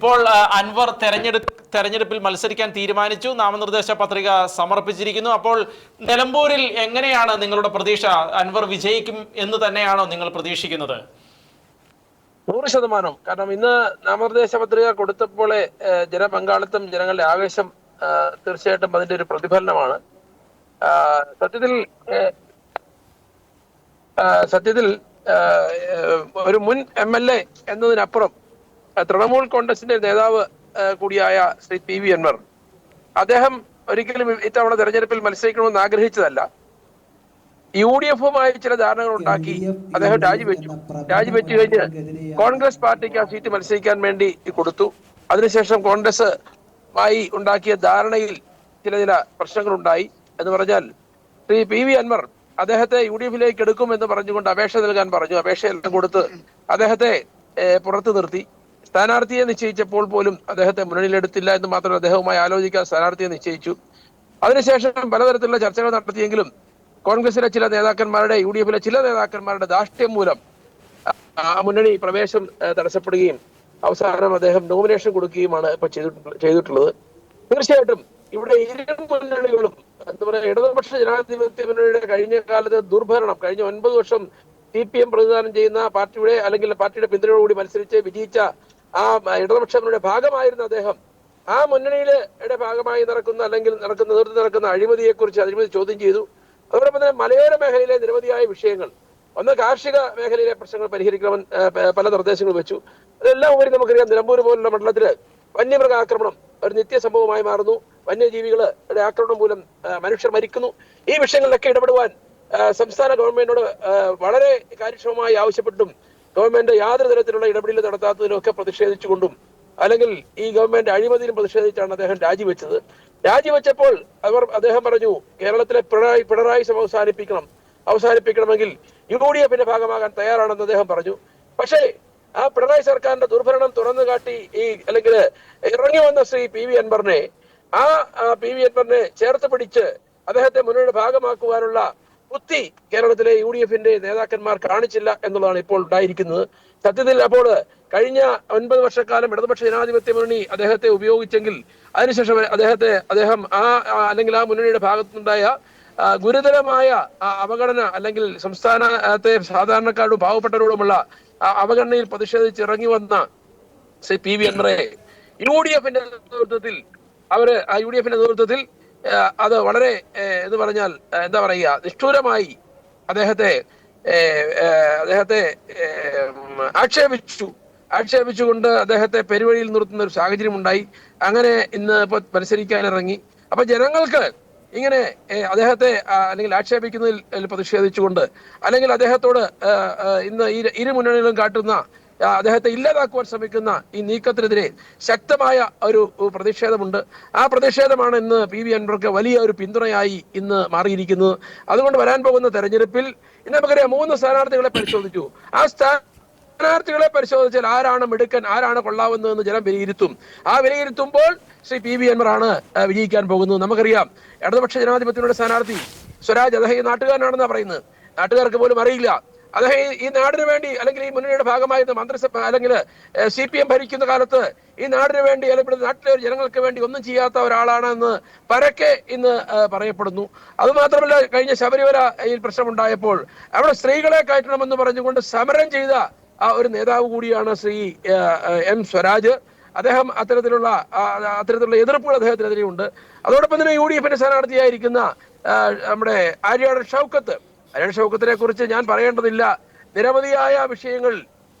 ഇപ്പോൾ അൻവർ തെരഞ്ഞെടുപ്പ് തെരഞ്ഞെടുപ്പിൽ മത്സരിക്കാൻ തീരുമാനിച്ചു. നാമനിർദ്ദേശ പത്രിക സമർപ്പിച്ചിരിക്കുന്നു. അപ്പോൾ നിലമ്പൂരിൽ എങ്ങനെയാണ് നിങ്ങളുടെ പ്രതീക്ഷ? അൻവർ വിജയിക്കും എന്ന് തന്നെയാണോ നിങ്ങൾ പ്രതീക്ഷിക്കുന്നത്? നൂറ് ശതമാനം. കാരണം ഇന്ന് നാമനിർദ്ദേശ പത്രിക കൊടുത്തപ്പോൾ ജനപങ്കാളിത്തം ജനങ്ങളുടെ ആവേശം തീർച്ചയായിട്ടും അതിന്റെ ഒരു പ്രതിഫലനമാണ്. സത്യത്തിൽ സത്യത്തിൽ ഒരു മുൻ എം എൽ എ എന്നതിനപ്പുറം തൃണമൂൽ കോൺഗ്രസിന്റെ നേതാവ് കൂടിയായ ശ്രീ പി വി അൻവർ. അദ്ദേഹം ഒരിക്കലും ഇത്തവണ തെരഞ്ഞെടുപ്പിൽ മത്സരിക്കണമെന്ന് ആഗ്രഹിച്ചതല്ല. യു ഡി എഫുമായി ചില ധാരണകൾ ഉണ്ടാക്കി അദ്ദേഹം രാജിവെച്ചു. രാജിവെച്ചു കഴിഞ്ഞ് കോൺഗ്രസ് പാർട്ടിക്ക് ആ സീറ്റ് മത്സരിക്കാൻ വേണ്ടി കൊടുത്തു. അതിനുശേഷം കോൺഗ്രസ് മായി ഉണ്ടാക്കിയ ധാരണയിൽ ചില ചില പ്രശ്നങ്ങളുണ്ടായി. എന്ന് പറഞ്ഞാൽ ശ്രീ പി വി അൻവർ അദ്ദേഹത്തെ യു ഡി എഫിലേക്ക് എടുക്കും എന്ന് പറഞ്ഞുകൊണ്ട് അപേക്ഷ നൽകാൻ പറഞ്ഞു. അപേക്ഷയെല്ലാം കൊടുത്ത് അദ്ദേഹത്തെ പുറത്തു നിർത്തി. സ്ഥാനാർത്ഥിയെ നിശ്ചയിച്ചപ്പോൾ പോലും അദ്ദേഹത്തെ മുന്നണിയിലെടുത്തില്ല എന്ന് മാത്രമല്ല അദ്ദേഹവുമായി ആലോചിക്കാൻ സ്ഥാനാർത്ഥിയെ നിശ്ചയിച്ചു. അതിനുശേഷം പലതരത്തിലുള്ള ചർച്ചകൾ നടത്തിയെങ്കിലും കോൺഗ്രസിലെ ചില നേതാക്കന്മാരുടെ യു ഡി എഫിലെ ചില നേതാക്കന്മാരുടെ ദാഷ്ട്യം മൂലം ആ മുന്നണി പ്രവേശം തടസ്സപ്പെടുകയും അവസാനം അദ്ദേഹം നോമിനേഷൻ കൊടുക്കുകയുമാണ് ഇപ്പൊ ചെയ്തിട്ടുള്ളത്. തീർച്ചയായിട്ടും ഇവിടെ ഇരു മുന്നണികളും എന്താ പറയുക ഇടതുപക്ഷ ജനാധിപത്യ മുന്നണിയുടെ കഴിഞ്ഞ കാലത്ത് ദുർഭരണം കഴിഞ്ഞ ഒൻപത് വർഷം സി പി എം പ്രതിദാനം ചെയ്യുന്ന പാർട്ടിയുടെ അല്ലെങ്കിൽ പാർട്ടിയുടെ പിന്തുണയോടുകൂടി മത്സരിച്ച് വിജയിച്ച ആ ഇടതുപക്ഷങ്ങളുടെ ഭാഗമായിരുന്ന അദ്ദേഹം ആ മുന്നണിയിലെ ഭാഗമായി നടക്കുന്ന അല്ലെങ്കിൽ നടക്കുന്ന നേതൃത്വം നടക്കുന്ന അഴിമതിയെ കുറിച്ച് അഴിമതി ചോദ്യം ചെയ്തു. അതോടൊപ്പം തന്നെ മലയോര മേഖലയിലെ നിരവധിയായ വിഷയങ്ങൾ. ഒന്ന് കാർഷിക മേഖലയിലെ പ്രശ്നങ്ങൾ പരിഹരിക്കണമെന്ന് പല നിർദ്ദേശങ്ങൾ വെച്ചു. അതെല്ലാം ഉപരി നമുക്കറിയാം നിലമ്പൂർ പോലുള്ള മണ്ഡലത്തിൽ വന്യമൃഗ ആക്രമണം ഒരു നിത്യ സംഭവമായി മാറുന്നു വന്യജീവികളുടെ ആക്രമണം മൂലം മനുഷ്യർ മരിക്കുന്നു. ഈ വിഷയങ്ങളിലൊക്കെ ഇടപെടുവാൻ സംസ്ഥാന ഗവൺമെന്റിനോട് വളരെ കാര്യക്ഷമമായി ആവശ്യപ്പെട്ടും ഗവൺമെന്റ് യാതൊരു തരത്തിലുള്ള ഇടപെടൽ നടത്താത്തതിലൊക്കെ പ്രതിഷേധിച്ചുകൊണ്ടും അല്ലെങ്കിൽ ഈ ഗവൺമെന്റ് അഴിമതിയിലും പ്രതിഷേധിച്ചാണ് അദ്ദേഹം രാജിവെച്ചത്. രാജിവെച്ചപ്പോൾ അവർ അദ്ദേഹം പറഞ്ഞു കേരളത്തിലെ പിണറായി പിണറായി അവസാനിപ്പിക്കണം. അവസാനിപ്പിക്കണമെങ്കിൽ യു ഡി എഫിന്റെ ഭാഗമാകാൻ തയ്യാറാണെന്ന് അദ്ദേഹം പറഞ്ഞു. പക്ഷേ ആ പിണറായി സർക്കാരിന്റെ ദുർഭരണം തുറന്നു കാട്ടി ഈ അല്ലെങ്കിൽ ഇറങ്ങി വന്ന ശ്രീ പി വി അൻവറിനെ ആ, പി വി അൻവറിനെ ചേർത്ത് പിടിച്ച് അദ്ദേഹത്തെ മുന്നണിയുടെ ഭാഗമാക്കുവാനുള്ള ബുദ്ധി കേരളത്തിലെ യു ഡി എഫിന്റെ നേതാക്കന്മാർ കാണിച്ചില്ല എന്നുള്ളതാണ് ഇപ്പോൾ ഉണ്ടായിരിക്കുന്നത്. സത്യത്തിൽ അപ്പോൾ കഴിഞ്ഞ ഒൻപത് വർഷക്കാലം ഇടതുപക്ഷ ജനാധിപത്യ മുന്നണി അദ്ദേഹത്തെ ഉപയോഗിച്ചെങ്കിൽ അതിനുശേഷം അദ്ദേഹത്തെ അദ്ദേഹം ആ അല്ലെങ്കിൽ ആ മുന്നണിയുടെ ഭാഗത്തുനിന്നുണ്ടായ ഗുരുതരമായ അവഗണന അല്ലെങ്കിൽ സംസ്ഥാനത്തെ സാധാരണക്കാരോടും പാവപ്പെട്ടവരോടുമുള്ള അവഗണനയിൽ പ്രതിഷേധിച്ച് ഇറങ്ങി വന്ന പി വി അൻവറെ യു ഡി എഫിന്റെ നേതൃത്വത്തിൽ അവർ യു ഡി എഫിന്റെ നേതൃത്വത്തിൽ അത് വളരെ എന്ന് പറഞ്ഞാൽ എന്താ പറയുക നിഷ്ഠൂരമായി അദ്ദേഹത്തെ അദ്ദേഹത്തെ ആക്ഷേപിച്ചു. ആക്ഷേപിച്ചുകൊണ്ട് അദ്ദേഹത്തെ പെരുവഴിയിൽ നിർത്തുന്ന ഒരു സാഹചര്യം ഉണ്ടായി അങ്ങനെ ഇന്ന് ഇപ്പൊ മത്സരിക്കാൻ ഇറങ്ങി അപ്പൊ ജനങ്ങൾക്ക് ഇങ്ങനെ അദ്ദേഹത്തെ അല്ലെങ്കിൽ ആക്ഷേപിക്കുന്നതിൽ പ്രതിഷേധിച്ചുകൊണ്ട് അല്ലെങ്കിൽ അദ്ദേഹത്തോട് ഇന്ന് ഇരു- മുന്നണികളും കാട്ടുന്ന അദ്ദേഹത്തെ ഇല്ലാതാക്കുവാൻ ശ്രമിക്കുന്ന ഈ നീക്കത്തിനെതിരെ ശക്തമായ ഒരു പ്രതിഷേധമുണ്ട്. ആ പ്രതിഷേധമാണ് ഇന്ന് പി വി അൻവർക്ക് വലിയ ഒരു പിന്തുണയായി ഇന്ന് മാറിയിരിക്കുന്നത്. അതുകൊണ്ട് വരാൻ പോകുന്ന തെരഞ്ഞെടുപ്പിൽ ഇന്ന് നമുക്കറിയാം മൂന്ന് സ്ഥാനാർത്ഥികളെ പരിശോധിച്ചു. ആ സ്ഥാന സ്ഥാനാർത്ഥികളെ പരിശോധിച്ചാൽ ആരാണ് മിടുക്കൻ ആരാണ് കൊള്ളാവുന്നതെന്ന് ജനം വിലയിരുത്തും. ആ വിലയിരുത്തുമ്പോൾ ശ്രീ പി വി അൻവറാണ് വിജയിക്കാൻ പോകുന്നത്. നമുക്കറിയാം ഇടതുപക്ഷ ജനാധിപത്യങ്ങളുടെ സ്ഥാനാർത്ഥി സ്വരാജ് അദ്ദേഹം നാട്ടുകാരനാണെന്നാണ് പറയുന്നത്. നാട്ടുകാർക്ക് പോലും അറിയില്ല. അദ്ദേഹം ഈ- നാടിനു വേണ്ടി അല്ലെങ്കിൽ ഈ മുന്നണിയുടെ ഭാഗമായിരുന്ന മന്ത്രിസഭ അല്ലെങ്കിൽ സി പി എം ഭരിക്കുന്ന കാലത്ത് ഈ നാടിന് വേണ്ടി അല്ലെങ്കിൽ നാട്ടിലെ ജനങ്ങൾക്ക് വേണ്ടി ഒന്നും ചെയ്യാത്ത ഒരാളാണെന്ന് പരക്കെ ഇന്ന് പറയപ്പെടുന്നു. അതുമാത്രമല്ല കഴിഞ്ഞ ശബരിമല ഈ പ്രശ്നമുണ്ടായപ്പോൾ അവിടെ സ്ത്രീകളെ കയറ്റണമെന്ന് പറഞ്ഞുകൊണ്ട് സമരം ചെയ്ത ആ ഒരു നേതാവ് കൂടിയാണ് ശ്രീ എം സ്വരാജ്. അദ്ദേഹം അത്തരത്തിലുള്ള അത്തരത്തിലുള്ള എതിർപ്പുകൾ അദ്ദേഹത്തിനെതിരെ ഉണ്ട് അതോടൊപ്പം തന്നെ യു ഡി എഫിന്റെ സ്ഥാനാർത്ഥിയായിരിക്കുന്ന നമ്മുടെ ആര്യാട് ഷൗക്കത്ത് ഷൗക്കത്തിനെ കുറിച്ച് ഞാൻ പറയേണ്ടതില്ല. നിരവധിയായ വിഷയങ്ങൾ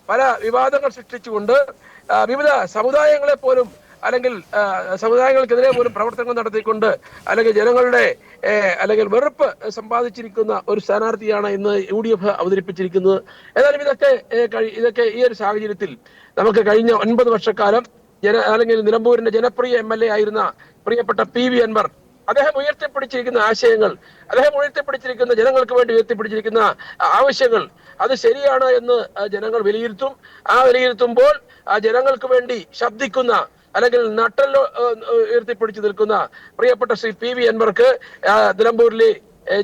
പല വിവാദങ്ങൾ സൃഷ്ടിച്ചുകൊണ്ട് വിവിധ സമുദായങ്ങളെ പോലും അല്ലെങ്കിൽ സമുദായങ്ങൾക്കെതിരെ പോലും പ്രവർത്തനങ്ങൾ നടത്തിക്കൊണ്ട് അല്ലെങ്കിൽ ജനങ്ങളുടെ അല്ലെങ്കിൽ വെറുപ്പ് സമ്പാദിച്ചിരിക്കുന്ന ഒരു സ്ഥാനാർത്ഥിയാണ് ഇന്ന് യു ഡി എഫ് അവതരിപ്പിച്ചിരിക്കുന്നത്. ഏതായാലും ഇതൊക്കെ ഇതൊക്കെ ഈ ഒരു സാഹചര്യത്തിൽ നമുക്ക് കഴിഞ്ഞ ഒൻപത് വർഷക്കാലം ജന അല്ലെങ്കിൽ നിലമ്പൂരിന്റെ ജനപ്രിയ എം എൽ എ ആയിരുന്ന പ്രിയപ്പെട്ട പി വി അൻവർ അദ്ദേഹം ഉയർത്തിപ്പിടിച്ചിരിക്കുന്ന ആശയങ്ങൾ അദ്ദേഹം ഉയർത്തിപ്പിടിച്ചിരിക്കുന്ന ജനങ്ങൾക്ക് വേണ്ടി ഉയർത്തിപ്പിടിച്ചിരിക്കുന്ന ആവശ്യങ്ങൾ അത് ശരിയാണ് എന്ന് ജനങ്ങൾ വിലയിരുത്തും. ആ വിലയിരുത്തുമ്പോൾ ആ ജനങ്ങൾക്ക് വേണ്ടി ശബ്ദിക്കുന്ന അല്ലെങ്കിൽ നട്ടല്ലോ ഉയർത്തിപ്പിടിച്ചു നിൽക്കുന്ന പ്രിയപ്പെട്ട ശ്രീ പി വി അൻവർക്ക് നിലമ്പൂരിലെ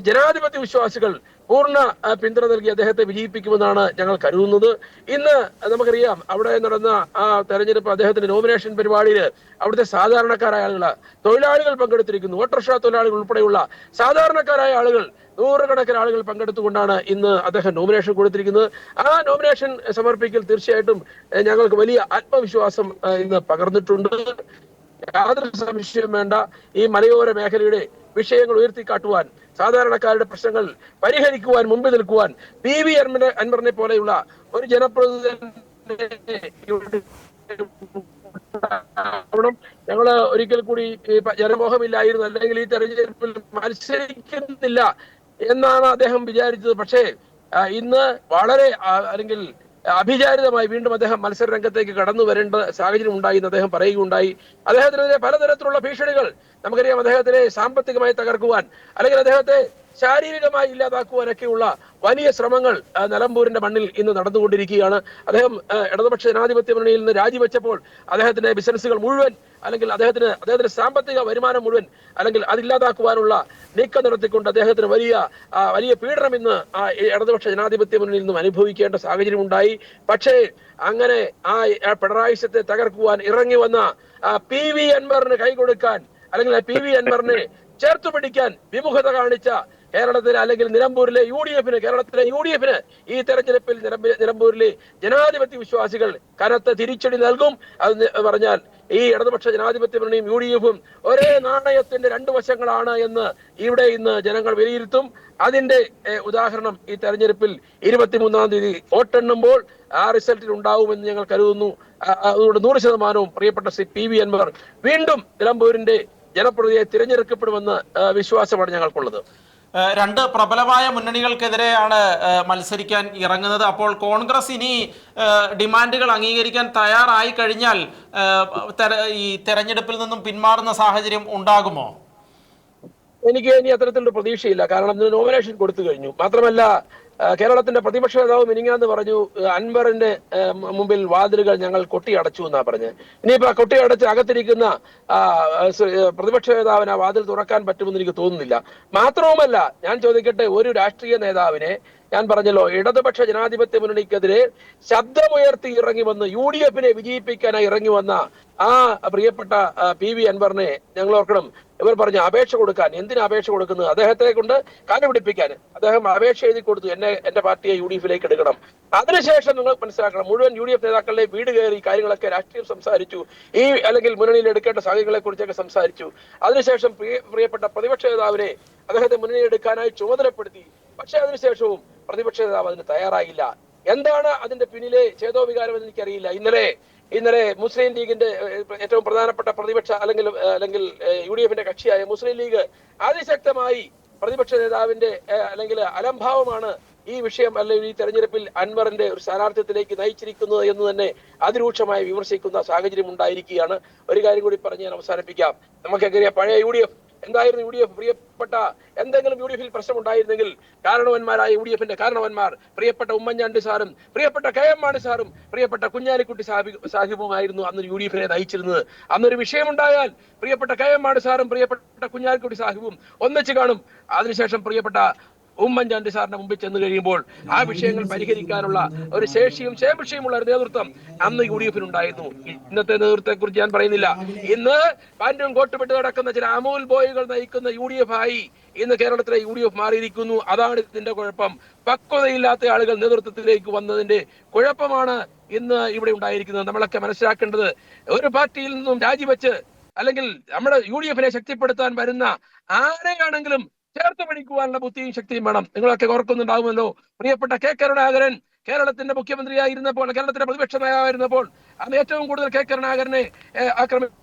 ജനാധിപത്യ വിശ്വാസികൾ പൂർണ പിന്തുണ നൽകി അദ്ദേഹത്തെ വിജയിപ്പിക്കുമെന്നാണ് ഞങ്ങൾ കരുതുന്നത്. ഇന്ന് നമുക്കറിയാം അവിടെ നടന്ന ആ തെരഞ്ഞെടുപ്പ് അദ്ദേഹത്തിന്റെ നോമിനേഷൻ പരിപാടിയിൽ അവിടുത്തെ സാധാരണക്കാരായ ആളുകൾ തൊഴിലാളികൾ പങ്കെടുത്തിരിക്കുന്നു. ഓട്ടോറിക്ഷ തൊഴിലാളികൾ ഉൾപ്പെടെയുള്ള സാധാരണക്കാരായ ആളുകൾ നൂറുകണക്കിന് ആളുകൾ പങ്കെടുത്തുകൊണ്ടാണ് ഇന്ന് അദ്ദേഹം നോമിനേഷൻ കൊടുത്തിരിക്കുന്നത്. ആ നോമിനേഷൻ സമർപ്പിക്കൽ തീർച്ചയായിട്ടും ഞങ്ങൾക്ക് വലിയ ആത്മവിശ്വാസം ഇന്ന് പകർന്നിട്ടുണ്ട്. യാതൊരു സംശയവും വേണ്ട. ഈ മലയോര മേഖലയുടെ വിഷയങ്ങൾ ഉയർത്തിക്കാട്ടുവാൻ സാധാരണക്കാരുടെ പ്രശ്നങ്ങൾ പരിഹരിക്കുവാൻ മുമ്പിൽ നിൽക്കുവാൻ പി വി അൻവറിനെ അൻവറിനെ പോലെയുള്ള ഒരു ജനപ്രതിനിധി ഞങ്ങൾ ഒരിക്കൽ കൂടി ജനമോഹമില്ലായിരുന്നു. അല്ലെങ്കിൽ ഈ തെരഞ്ഞെടുപ്പിൽ മത്സരിക്കുന്നില്ല എന്നാണ് അദ്ദേഹം വിചാരിച്ചത്. പക്ഷേ ഇന്ന് വളരെ അല്ലെങ്കിൽ അഭിചാരിതമായി വീണ്ടും അദ്ദേഹം മത്സര രംഗത്തേക്ക് കടന്നു വരേണ്ട സാഹചര്യം ഉണ്ടായി എന്ന് അദ്ദേഹം പറയുകയുണ്ടായി. അദ്ദേഹത്തിനെതിരെ പലതരത്തിലുള്ള ഭീഷണികൾ നമുക്കറിയാം അദ്ദേഹത്തിനെ സാമ്പത്തികമായി തകർക്കുവാൻ അല്ലെങ്കിൽ അദ്ദേഹത്തെ ശാരീരികമായി ഇല്ലാതാക്കുവാനൊക്കെയുള്ള വലിയ ശ്രമങ്ങൾ നിലമ്പൂരിന്റെ മണ്ണിൽ ഇന്ന് നടന്നുകൊണ്ടിരിക്കുകയാണ്. അദ്ദേഹം ഇടതുപക്ഷ ജനാധിപത്യ മുന്നണിയിൽ നിന്ന് രാജിവെച്ചപ്പോൾ അദ്ദേഹത്തിന്റെ ബിസിനസ്സുകൾ മുഴുവൻ അല്ലെങ്കിൽ അദ്ദേഹത്തിന് അദ്ദേഹത്തിന്റെ സാമ്പത്തിക വരുമാനം മുഴുവൻ അല്ലെങ്കിൽ അതില്ലാതാക്കുവാനുള്ള നീക്കം നടത്തിക്കൊണ്ട് അദ്ദേഹത്തിന് വലിയ വലിയ പീഡനം ഇന്ന് ഇടതുപക്ഷ ജനാധിപത്യ മുന്നണിയിൽ നിന്നും അനുഭവിക്കേണ്ട സാഹചര്യം ഉണ്ടായി. പക്ഷേ അങ്ങനെ ആ പിണറായിസത്തെ തകർക്കുവാൻ ഇറങ്ങി വന്ന പി വി അൻവറിന് കൈകൊടുക്കാൻ അല്ലെങ്കിൽ ആ പി വി അൻവറിനെ ചേർത്തു പിടിക്കാൻ വിമുഖത കാണിച്ച കേരളത്തിലെ അല്ലെങ്കിൽ നിലമ്പൂരിലെ യു ഡി എഫിന് കേരളത്തിലെ യു ഡി എഫിന് ഈ തെരഞ്ഞെടുപ്പിൽ നിലമ്പ- നിലമ്പൂരിലെ ജനാധിപത്യ വിശ്വാസികൾ കനത്ത തിരിച്ചടി നൽകും. അത് പറഞ്ഞാൽ ഈ ഇടതുപക്ഷ ജനാധിപത്യ മുന്നണിയും യു ഡി എഫും ഒരേ നാണയത്തിന്റെ രണ്ടു വശങ്ങളാണ് എന്ന് ഇവിടെ ഇന്ന് ജനങ്ങൾ വിലയിരുത്തും. അതിന്റെ ഉദാഹരണം ഈ തെരഞ്ഞെടുപ്പിൽ ഇരുപത്തിമൂന്നാം തീയതി വോട്ടെണ്ണുമ്പോൾ ആ റിസൾട്ടിൽ ഉണ്ടാവുമെന്ന് ഞങ്ങൾ കരുതുന്നു. അതുകൊണ്ട് നൂറ് ശതമാനവും പ്രിയപ്പെട്ട ശ്രീ പി വി അൻവർ വീണ്ടും നിലമ്പൂരിന്റെ ജനപ്രതിയെ തിരഞ്ഞെടുക്കപ്പെടുമെന്ന് വിശ്വാസമാണ് ഞങ്ങൾക്കുള്ളത്. രണ്ട് പ്രബലമായ മുന്നണികൾക്കെതിരെയാണ് മത്സരിക്കാൻ ഇറങ്ങുന്നത്. അപ്പോൾ കോൺഗ്രസ് ഇനി ഡിമാൻഡുകൾ അംഗീകരിക്കാൻ തയ്യാറായി കഴിഞ്ഞാൽ ഈ തെരഞ്ഞെടുപ്പിൽ നിന്നും പിന്മാറുന്ന സാഹചര്യം ഉണ്ടാകുമോ? എനിക്ക് ഇനി അത്തരത്തിലുള്ള പ്രതീക്ഷയില്ല. കാരണം നോമിനേഷൻ കൊടുത്തു കഴിഞ്ഞു. മാത്രമല്ല കേരളത്തിന്റെ പ്രതിപക്ഷ നേതാവ് മിനിങ്ങാന്ന് പറഞ്ഞു അൻവറിന്റെ മുമ്പിൽ വാതിലുകൾ ഞങ്ങൾ കൊട്ടിയടച്ചു എന്നാ പറഞ്ഞ്. ഇനിയിപ്പോ കൊട്ടിയടച്ച് അകത്തിരിക്കുന്ന പ്രതിപക്ഷ നേതാവിന് ആ വാതിൽ തുറക്കാൻ പറ്റുമെന്ന് എനിക്ക് തോന്നുന്നില്ല. മാത്രവുമല്ല ഞാൻ ചോദിക്കട്ടെ ഒരു രാഷ്ട്രീയ നേതാവിനെ ഞാൻ പറഞ്ഞല്ലോ ഇടതുപക്ഷ ജനാധിപത്യ മുന്നണിക്കെതിരെ ശബ്ദമുയർത്തി ഇറങ്ങി വന്ന് യു ഡി എഫിനെ വിജയിപ്പിക്കാനായി ഇറങ്ങി വന്ന ആ പ്രിയപ്പെട്ട പി വി അൻവറിനെ ഞങ്ങൾ ഓർക്കണം. ഇവർ പറഞ്ഞു അപേക്ഷ കൊടുക്കാൻ. എന്തിനാ അപേക്ഷ കൊടുക്കുന്നത്? അദ്ദേഹത്തെ കൊണ്ട് കണ്ടുപിടിപ്പിക്കാൻ. അദ്ദേഹം അപേക്ഷ എഴുതി കൊടുത്തു. എന്നെ എന്റെ പാർട്ടിയെ യു ഡി എഫിലേക്ക് എടുക്കണം. അതിനുശേഷം നിങ്ങൾ മനസ്സിലാക്കണം. മുഴുവൻ യു ഡി എഫ് നേതാക്കളുടെ വീട് കയറി കാര്യങ്ങളൊക്കെ രാഷ്ട്രീയം സംസാരിച്ചു. ഈ അല്ലെങ്കിൽ മുന്നണിയിൽ എടുക്കേണ്ട സാഹചര്യങ്ങളെ കുറിച്ചൊക്കെ സംസാരിച്ചു. അതിനുശേഷം പ്രിയ പ്രിയപ്പെട്ട പ്രതിപക്ഷ നേതാവിനെ അദ്ദേഹത്തെ മുന്നണിയിൽ എടുക്കാനായി ചുമതലപ്പെടുത്തി. പക്ഷേ അതിനുശേഷവും പ്രതിപക്ഷ നേതാവ് അതിന് തയ്യാറായില്ല. എന്താണ് അതിന്റെ പിന്നിലെ ചേതോവികാരം എന്ന് എനിക്കറിയില്ല. ഇന്നലെ ഇന്നലെ മുസ്ലിം ലീഗിന്റെ ഏറ്റവും പ്രധാനപ്പെട്ട പ്രതിപക്ഷ അല്ലെങ്കിൽ അല്ലെങ്കിൽ യു ഡി എഫിന്റെ കക്ഷിയായ മുസ്ലിം ലീഗ് അതിശക്തമായി പ്രതിപക്ഷ നേതാവിന്റെ അല്ലെങ്കിൽ അലംഭാവമാണ് ഈ വിഷയം അല്ലെങ്കിൽ ഈ തെരഞ്ഞെടുപ്പിൽ അൻവറിന്റെ ഒരു സ്ഥാനാർത്ഥ്യത്തിലേക്ക് നയിച്ചിരിക്കുന്നത് എന്ന് തന്നെ അതിരൂക്ഷമായി വിമർശിക്കുന്ന സാഹചര്യം ഉണ്ടായിരിക്കുകയാണ്. ഒരു കാര്യം കൂടി പറഞ്ഞ് ഞാൻ അവസാനിപ്പിക്കാം. നമുക്കറിയാം പഴയ യു ഡി എഫ് എന്തായിരുന്നു യു ഡി എഫ് പ്രിയപ്പെട്ട എന്തെങ്കിലും യു ഡി എഫിൽ പ്രശ്നം ഉണ്ടായിരുന്നെങ്കിൽ കാരണവന്മാരായ യു ഡി എഫിന്റെ കാരണവന്മാർ പ്രിയപ്പെട്ട ഉമ്മൻചാണ്ടി സാറും പ്രിയപ്പെട്ട കെ എം മാണി സാറും പ്രിയപ്പെട്ട കുഞ്ഞാലിക്കുട്ടി സാഹിബ് സാഹിബുമായിരുന്നു അന്ന് യു ഡി എഫിനെ നയിച്ചിരുന്നത്. അന്നൊരു വിഷയമുണ്ടായാൽ പ്രിയപ്പെട്ട കെ എം മാണി സാറും പ്രിയപ്പെട്ട കുഞ്ഞാലിക്കുട്ടി സാഹിബും ഒന്നിച്ച് കാണും. അതിനുശേഷം പ്രിയപ്പെട്ട ഉമ്മൻചാണ്ടി സാറിന്റെ മുമ്പിൽ ചെന്ന് കഴിയുമ്പോൾ ആ വിഷയങ്ങൾ പരിഹരിക്കാനുള്ള ഒരു ശേഷിയും ശേഷിയുമുള്ള ഒരു നേതൃത്വം അന്ന് യു ഡി എഫിനുണ്ടായിരുന്നു ഇന്നത്തെ നേതൃത്വത്തെ കുറിച്ച് ഞാൻ പറയുന്നില്ല. ഇന്ന് പാന്റും കോട്ടുപെട്ട് നടക്കുന്ന ചില അമൂൽ ബോയികൾ നയിക്കുന്ന യു ഡി എഫ് ആയി ഇന്ന് കേരളത്തിലെ യു ഡി എഫ് മാറിയിരിക്കുന്നു. അതാണ് ഇതിന്റെ കുഴപ്പം. പക്വതയില്ലാത്ത ആളുകൾ നേതൃത്വത്തിലേക്ക് വന്നതിന്റെ കുഴപ്പമാണ് ഇന്ന് ഇവിടെ ഉണ്ടായിരിക്കുന്നത്. നമ്മളൊക്കെ മനസ്സിലാക്കേണ്ടത് ഒരു പാർട്ടിയിൽ നിന്നും രാജിവെച്ച് അല്ലെങ്കിൽ നമ്മുടെ യു ഡി എഫിനെ ശക്തിപ്പെടുത്താൻ വരുന്ന ആരെയാണെങ്കിലും ചേർത്ത് പിടിക്കുവാനുള്ള ബുദ്ധിയും ശക്തിയും വേണം. നിങ്ങളൊക്കെ ഓർക്കുന്നുണ്ടാവുമല്ലോ. പ്രിയപ്പെട്ട കെ കരുണാകരൻ കേരളത്തിന്റെ മുഖ്യമന്ത്രിയായിരുന്നപ്പോൾ കേരളത്തിന്റെ പ്രതിപക്ഷ നേതാവായിരുന്നപ്പോൾ അന്ന് ഏറ്റവും കൂടുതൽ കെ കരുണാകരനെ ഏഹ്, ആക്രമിച്ച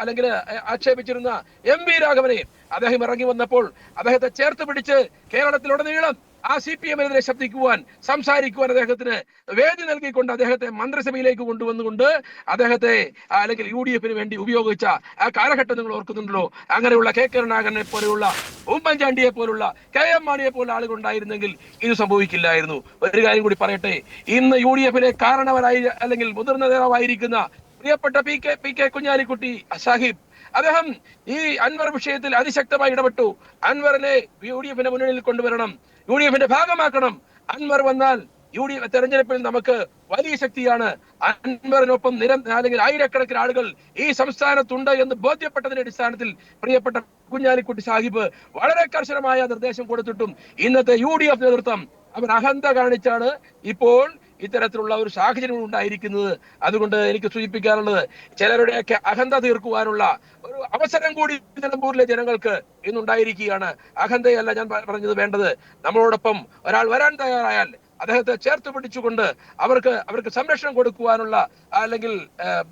അല്ലെങ്കിൽ ആക്ഷേപിച്ചിരുന്ന എം വി രാഘവനെ അദ്ദേഹം ഇറങ്ങി വന്നപ്പോൾ അദ്ദേഹത്തെ ചേർത്ത് പിടിച്ച് കേരളത്തിലുടനീളം ആ സി പി എമ്മിനെതിരെ ശബ്ദിക്കുവാൻ സംസാരിക്കുവാൻ അദ്ദേഹത്തിന് വേദി നൽകിക്കൊണ്ട് അദ്ദേഹത്തെ മന്ത്രിസഭയിലേക്ക് കൊണ്ടുവന്നുകൊണ്ട് അദ്ദേഹത്തെ അല്ലെങ്കിൽ യു ഡി എഫിന് വേണ്ടി ഉപയോഗിച്ച ആ കാലഘട്ടം നിങ്ങൾ ഓർക്കുന്നുണ്ടല്ലോ. അങ്ങനെയുള്ള കെ. കരുണാകരനെ പോലെയുള്ള ഉമ്മൻചാണ്ടിയെ പോലുള്ള കെ. എം. മാണിയെ പോലുള്ള ആളുകൾ ഉണ്ടായിരുന്നെങ്കിൽ ഇത് സംഭവിക്കില്ലായിരുന്നു. ഒരു കാര്യം കൂടി പറയട്ടെ ഇന്ന് യു ഡി എഫിലെ കാരണവരായി അല്ലെങ്കിൽ മുതിർന്ന നേതാവായിരിക്കുന്ന പ്രിയപ്പെട്ട P K P K Kunhalikutty Sahib അദ്ദേഹം ഈ അൻവർ വിഷയത്തിൽ അതിശക്തമായി ഇടപെട്ടു. അൻവറിനെ യു ഡി എഫിന്റെ മുന്നണിയിൽ കൊണ്ടുവരണം. യു ഡി എഫിന്റെ ഭാഗമാക്കണം. അൻവർ വന്നാൽ യു ഡി തെരഞ്ഞെടുപ്പിൽ നമുക്ക് വലിയ ശക്തിയാണ്. അൻവറിനൊപ്പം നിരം അല്ലെങ്കിൽ ആയിരക്കണക്കിന് ആളുകൾ ഈ സംസ്ഥാനത്തുണ്ട് എന്ന് ബോധ്യപ്പെട്ടതിന്റെ അടിസ്ഥാനത്തിൽ പ്രിയപ്പെട്ട കുഞ്ഞാലിക്കുട്ടി സാഹിബ് വളരെ കർശനമായ നിർദ്ദേശം കൊടുത്തിട്ടും ഇന്നത്തെ യു ഡി എഫ് നേതൃത്വം അവർ അഹന്ത കാണിച്ചാണ് ഇപ്പോൾ ഇത്തരത്തിലുള്ള ഒരു സാഹചര്യം ഉണ്ടായിരിക്കുന്നത് അതുകൊണ്ട് എനിക്ക് സൂചിപ്പിക്കാനുള്ളത് ചിലരുടെയൊക്കെ അഹന്ത തീർക്കുവാനുള്ള ഒരു അവസരം കൂടി നിലമ്പൂരിലെ ജനങ്ങൾക്ക് ഇന്നുണ്ടായിരിക്കുകയാണ്. അഹന്തയല്ല ഞാൻ പറഞ്ഞത് വേണ്ടത്. നമ്മളോടൊപ്പം ഒരാൾ വരാൻ തയ്യാറായാൽ അദ്ദേഹത്തെ ചേർത്ത് പിടിച്ചുകൊണ്ട് അവർക്ക് അവർക്ക് സംരക്ഷണം കൊടുക്കുവാനുള്ള അല്ലെങ്കിൽ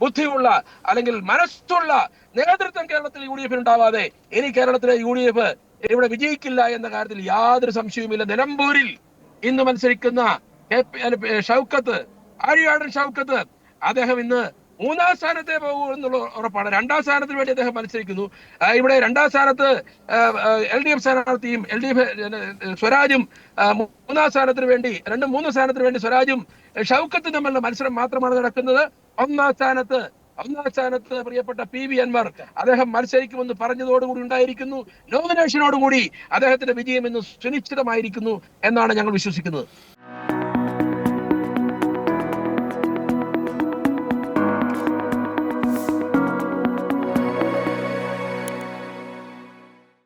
ബുദ്ധിയുള്ള അല്ലെങ്കിൽ മനസ്സുള്ള നേതൃത്വം കേരളത്തിൽ യു ഡി എഫിന് ഉണ്ടാവാതെ ഇനി കേരളത്തിലെ യു ഡി എഫ് ഇവിടെ വിജയിക്കില്ല എന്ന കാര്യത്തിൽ യാതൊരു സംശയവുമില്ല. നിലമ്പൂരിൽ ഇന്ന് മത്സരിക്കുന്ന ഷൗക്കത്ത് ആര്യാടൻ ഷൗക്കത്ത്. അദ്ദേഹം ഇന്ന് മൂന്നാം സ്ഥാനത്തെ പോകൂ എന്നുള്ള ഉറപ്പാണ്. രണ്ടാം സ്ഥാനത്തിന് വേണ്ടി അദ്ദേഹം മത്സരിക്കുന്നു. ഇവിടെ രണ്ടാം സ്ഥാനത്ത് എൽ ഡി എഫ് സ്ഥാനാർത്ഥിയും എൽ ഡി എഫ് സ്വരാജും മൂന്നാം സ്ഥാനത്തിന് വേണ്ടി രണ്ട് മൂന്ന് സ്ഥാനത്തിന് വേണ്ടി സ്വരാജും ഷൗക്കത്തും തമ്മിലുള്ള മത്സരം മാത്രമാണ് നടക്കുന്നത്. ഒന്നാം സ്ഥാനത്ത് ഒന്നാം സ്ഥാനത്ത് പ്രിയപ്പെട്ട പി വി അൻവർ അദ്ദേഹം മത്സരിക്കുമെന്ന് പറഞ്ഞതോടുകൂടി ഉണ്ടായിരിക്കുന്നു. നോമിനേഷനോടുകൂടി അദ്ദേഹത്തിന്റെ വിജയം ഇന്ന് സുനിശ്ചിതമായിരിക്കുന്നു എന്നാണ് ഞങ്ങൾ വിശ്വസിക്കുന്നത്.